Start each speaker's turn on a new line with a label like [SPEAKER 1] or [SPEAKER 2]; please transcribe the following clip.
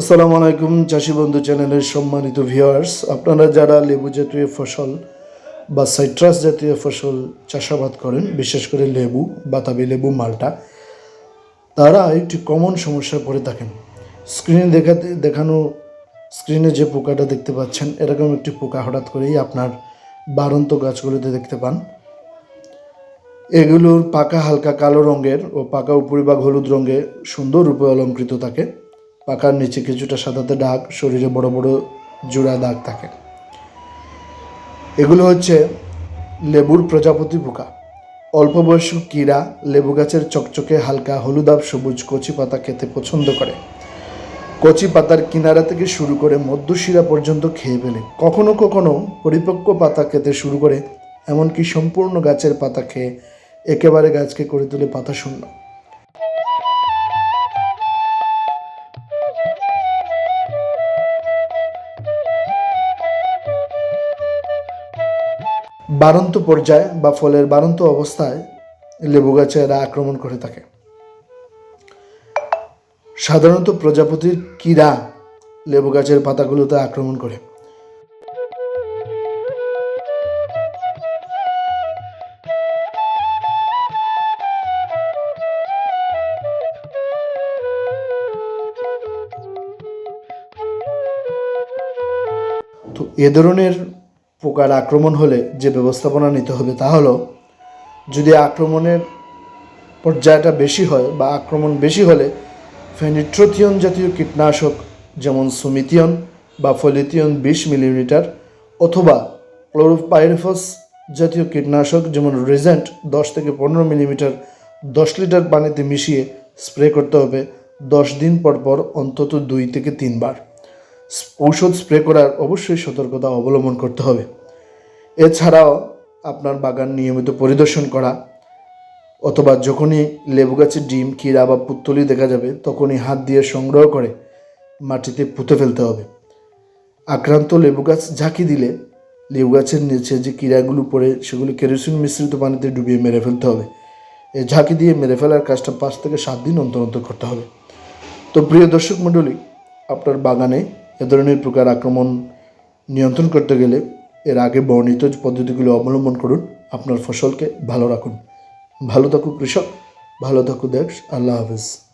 [SPEAKER 1] আসসালামু আলাইকুম, চাষি বন্ধু চ্যানেলের সম্মানিত ভিউয়ার্স। আপনারা যারা লেবু জাতীয় ফসল বা সাইট্রাস জাতীয় ফসল চাষাবাদ করেন, বিশেষ করে লেবু, বাতাবি লেবু, মালটা, তারা একটি কমন সমস্যায় পড়ে থাকেন। স্ক্রিনে দেখাতে, দেখানো স্ক্রিনে যে পোকাটা দেখতে পাচ্ছেন, এরকম একটি পোকা হঠাৎ করেই আপনার বারন্ত গাছগুলোতে দেখতে পান। এগুলোর পাকা হালকা কালো রঙের ও পাকা উপরিভাগ হলুদ রঙে সুন্দর রূপে অলঙ্কৃত থাকে। পাকার নিচে কিছুটা সাদাতে দাগ শরীরে বড় বড় জোড়া দাগ থাকে। এগুলো হচ্ছে লেবুর প্রজাপতি পোকা। অল্প বয়স্ক কীরা লেবু গাছের চকচকে হালকা হলুদাব সবুজ কচি পাতা খেতে পছন্দ করে। কচি পাতার কিনারা থেকে শুরু করে মধ্যশিরা পর্যন্ত খেয়ে ফেলে। কখনো কখনো পরিপক্ক পাতা খেতে শুরু করে, এমনকি সম্পূর্ণ গাছের পাতা খেয়ে একেবারে গাছকে করে তোলে পাতা শূন্য। বারন্ত পর্যায়ে বা ফলের বারন্ত অবস্থায় লেবু গাছে এরা আক্রমণ করে থাকে। সাধারণত প্রজাপতির কীরা লেবু গাছের পাতাগুলোতে আক্রমণ করে। তো এ ধরনের পোকার আক্রমণ হলে যে ব্যবস্থাপনা নিতে হবে তা হলো, যদি আক্রমণের পর্যায়টা বেশি হয় বা আক্রমণ বেশি হলে ফেনিট্রোথিয়ন জাতীয় কীটনাশক যেমন সুমিথিয়ন বা ফলিথিয়ন বিশ মিলিমিটার অথবা ক্লোরোপাইরিফস জাতীয় কীটনাশক যেমন রেজেন্ট দশ থেকে পনেরো মিলিমিটার দশ লিটার পানিতে মিশিয়ে স্প্রে করতে হবে দশ দিন পর পর অন্তত দুই থেকে তিনবার। ঔষধ স্প্রে করার অবশ্যই সতর্কতা অবলম্বন করতে হবে। এছাড়াও আপনার বাগান নিয়মিত পরিদর্শন করা, অথবা যখনই লেবু গাছের ডিম কিরা বা পুত্তলি দেখা যাবে, তখনই হাত দিয়ে সংগ্রহ করে মাটিতে পুঁতে ফেলতে হবে। আক্রান্ত লেবু গাছ ঝাঁকি দিলে লেবু গাছের নিচে যে কিরাগুলো পড়ে, সেগুলি কেরোসিন মিশ্রিত পানিতে ডুবিয়ে মেরে ফেলতে হবে। এই ঝাঁকি দিয়ে মেরে ফেলার কাজটা পাঁচ থেকে সাত দিন অন্তর অন্তর করতে হবে। তো প্রিয় দর্শক মণ্ডলী, আপনার বাগানে এ ধরনের প্রকার আক্রমণ নিয়ন্ত্রণ করতে গেলে এর আগে বর্ণিত পদ্ধতিগুলো অবলম্বন করুন, আপনার ফসলকে ভালো রাখুন। ভালো থাকুক কৃষক, ভালো থাকুক দেশ, আল্লাহ হাফিজ।